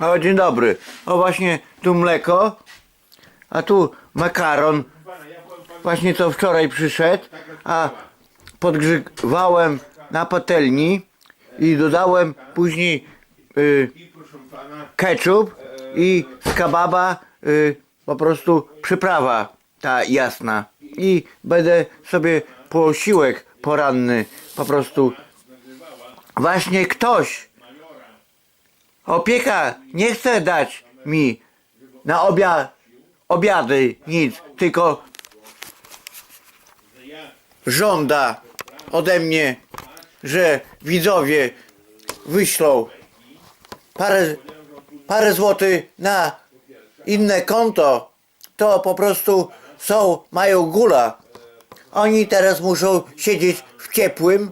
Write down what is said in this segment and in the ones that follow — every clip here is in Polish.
O, dzień dobry. O, właśnie tu mleko, a tu makaron. Właśnie co wczoraj przyszedł, a podgrzewałem na patelni i dodałem później y, ketchup i z kebaba y, po prostu przyprawa ta jasna. I będę sobie posiłek poranny po prostu. Właśnie ktoś, opieka nie chce dać mi na obia, obiady nic, tylko żąda ode mnie, że widzowie wyślą parę, parę złotych na inne konto, to po prostu są, mają gula. Oni teraz muszą siedzieć w ciepłym,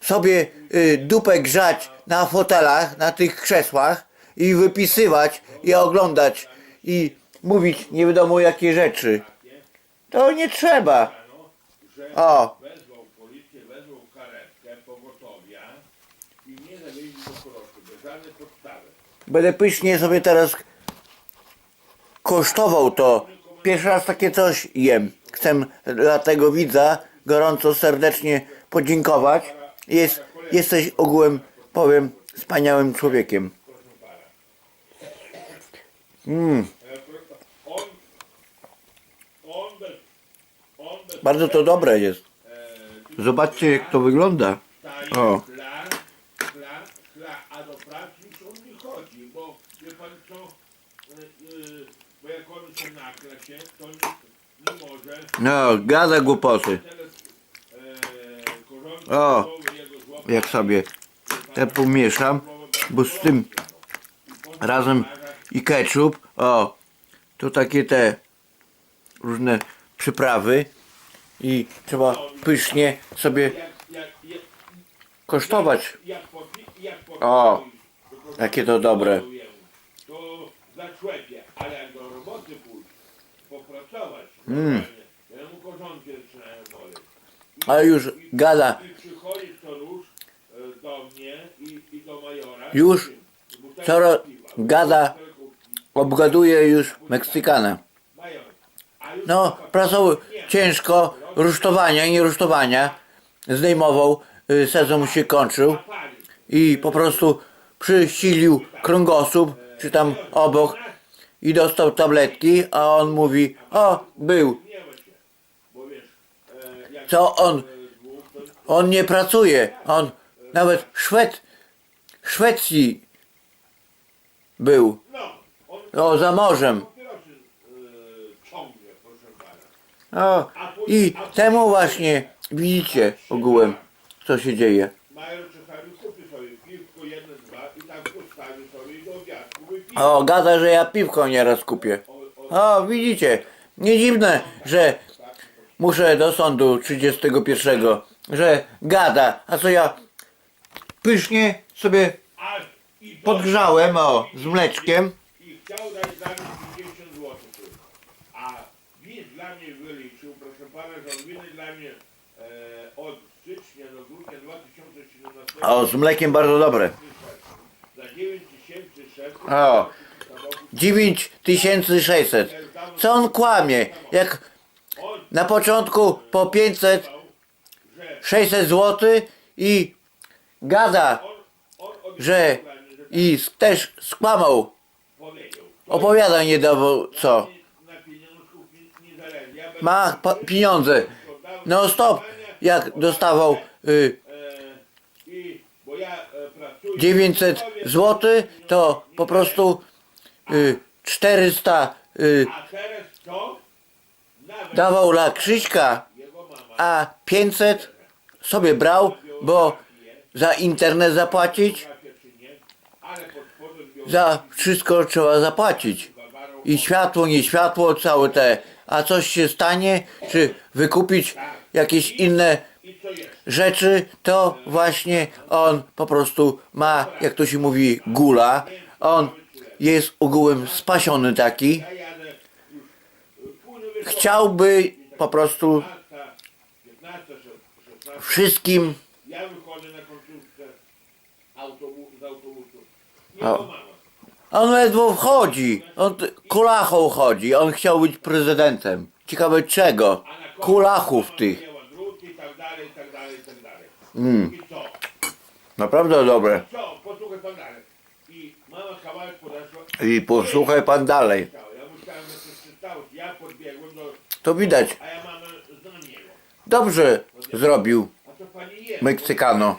sobie y, dupę grzać na fotelach, na tych krzesłach i wypisywać i oglądać i mówić nie wiadomo jakie rzeczy. To nie trzeba. O, wezwał policję, wezwał pogotowia i koroszy, bez będę pysznie sobie teraz kosztował to. Pierwszy raz takie coś jem. Chcę dla tego widza gorąco, serdecznie podziękować. Jest, jesteś ogółem, powiem, wspaniałym człowiekiem. Mm, bardzo to dobre jest. Zobaczcie jak to wygląda. O. No, gada głupoty. O. Jak sobie te pomieszam, bo z tym razem i ketchup, o, to takie te różne przyprawy i trzeba pysznie sobie kosztować. O, jakie to dobre. To zaczłepie, ale jak do roboty pójść, popracować, Mm. Ale już gada. I przychodzi co róż e, do mnie i, i do majora. Już coraz gada. Obgaduje już już No, pracował ciężko, rusztowania i nie rusztowania. Zdejmował, y, sezon się kończył i po prostu przysilił kręgosłup, czy tam obok i dostał tabletki, a on mówi, o, był, co on, on nie pracuje, on nawet Szwed, Szwecji był, no, on o, za morzem. papierosy e, ciągnie, proszę pana. O, i temu właśnie widzicie ogółem, co się dzieje. Tak. O, gada, że ja piwko nieraz kupię. O, widzicie, nie dziwne, że muszę do sądu 31, że gada, a co ja pysznie sobie podgrzałem, o, z mleczkiem. I chciał dać dla mnie 50 zł. A win dla mnie wyliczył, proszę pana, że on winy dla mnie e, od stycznia do grudnia 2017 O, z mlekiem bardzo dobre. za 9600 O. 9600. Co on kłamie? Jak On na początku po 500, że 600 zł i gada, że i też skłamał. Opowiada nie dawał co. Ma pieniądze. No stop, jak dostawał y, E, I bo ja e, pracuję 900 zł, to po prostu y, 400 y, dawał dla Krzyśka, a 500 sobie brał, bo za internet zapłacić, trafia czy nie, ale pod spodem biorą za wszystko trzeba zapłacić. I światło, nie światło, całe te. A coś się stanie, czy wykupić jakieś inne rzeczy, to właśnie on po prostu ma, jak to się mówi, gula. On jest ogółem spasiony taki. Chciałby po prostu 15, 15, 16, wszystkim ja wychodzę na końcówkę autobu z autobusu. O. On ledwo wchodzi. On kulachą chodzi. On chciał być prezydentem. Ciekawe czego? Kulachów tych. Mm. Naprawdę dobre. I posłuchaj pan dalej. To widać. Dobrze zrobił. Meksykano.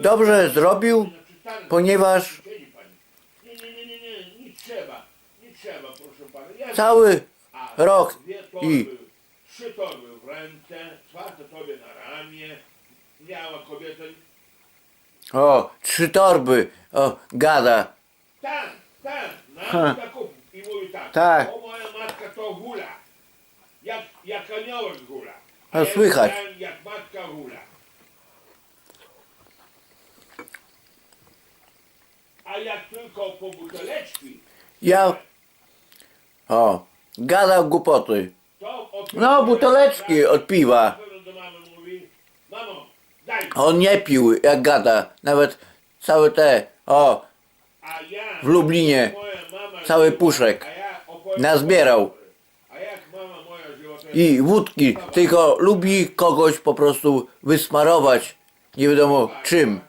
Dobrze zrobił, ponieważ. Nie, nie, nie, nie, nie, nie trzeba. Nie trzeba, proszę pana. Ja cały A rok dwie torby, i- trzy torby w ręce, czwarte tobie na ramię. Miała kobieta. o, trzy torby. O, gada. Tak, tak, na Ha. zakupów. I mówi tak. Tak. O moja matka to hula. Jak, jak aniołek hula. A ja słychać. widziałem, Jak matka hula. A jak tylko po buteleczki, Ja, o, gadał głupoty. to No, buteleczki od piwa. Na pewno do mamy mówi, mamo, daj. On nie pił, jak gada. Nawet całe te, o, A ja, w Lublinie moja mama cały puszek a ja opowiem- nazbierał. A jak mama moja żyła, to i wódki, tylko lubi kogoś po prostu wysmarować. Nie wiadomo czym.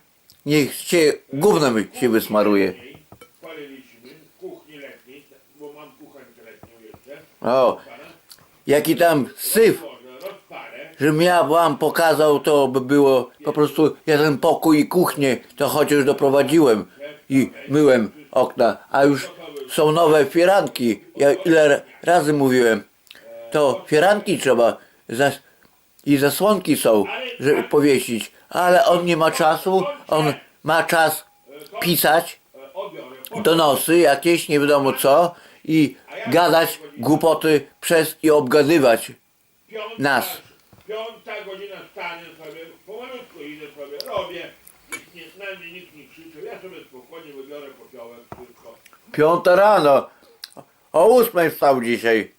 Niech się gównem się wysmaruje. O, jaki tam syf, rozparę. żebym ja wam pokazał, to by było po prostu jeden pokój i kuchnię, to chociaż doprowadziłem i myłem okna, a już są nowe firanki. Ja ile razy mówiłem, to firanki trzeba zas- i zasłonki są, żeby powiesić, ale on nie ma czasu, on ma czas pisać donosy jakieś, nie wiadomo co i gadać głupoty przez i obgadywać. Nas. Piąta godzina stanę sobie, pomalutku idę sobie, robię. Nikt nie, na mnie nikt nie krzyczy. Ja sobie spokojnie wybiorę popiołek, wszystko. Piąta rano. O ósmej wstał dzisiaj.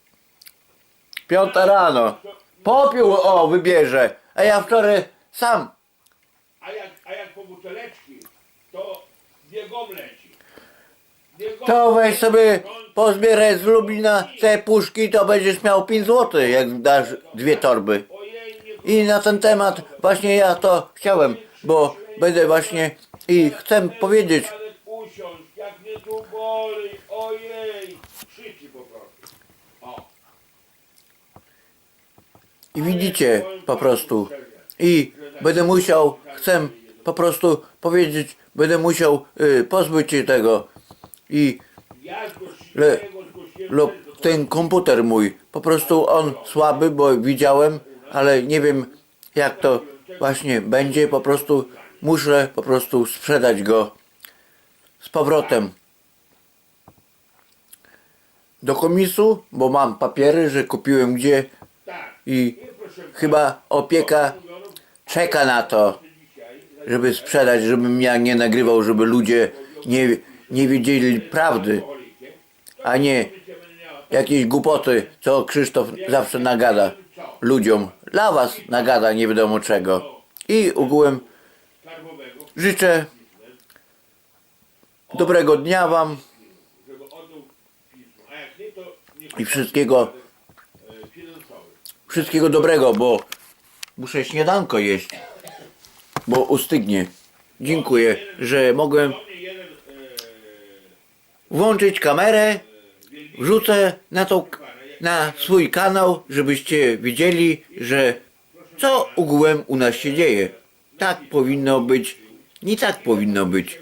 Piąta rano. Popiół o wybierze. A ja wczoraj sam. A jak, a jak po buteleczki, to biegom leci. Biegom To weź sobie pozbieraj z Lublina te puszki, to będziesz miał 5 zł, jak dasz dwie torby. Ojej, nie I na ten temat właśnie ja to chciałem, bo będę właśnie i chcę powiedzieć, Janek usiąść, jak mnie tu boli, ojej, krzyki po prostu. O. i widzicie po prostu. I będę musiał, chcę po prostu powiedzieć, będę musiał y, pozbyć się tego. I Le- lub ten komputer mój, po prostu on słaby, bo widziałem, ale nie wiem jak to właśnie będzie, po prostu muszę po prostu sprzedać go z powrotem do komisu, bo mam papiery, że kupiłem gdzie. I chyba opieka czeka na to, żeby sprzedać, żebym ja nie nagrywał, żeby ludzie nie, nie wiedzieli prawdy, a nie jakieś głupoty, co Krzysztof zawsze nagada ludziom. Dla was nagada nie wiadomo czego. I ogółem życzę dobrego dnia wam żeby oddał pismo. A jak nie, to nie i wszystkiego, e, finansowy. Wszystkiego dobrego, bo muszę śniadanko jeść, bo ustygnie. Dziękuję, że mogłem włączyć kamerę, wrzucę na, tą, na swój kanał, żebyście widzieli, że co ogółem u nas się dzieje. Tak powinno być, nie tak powinno być.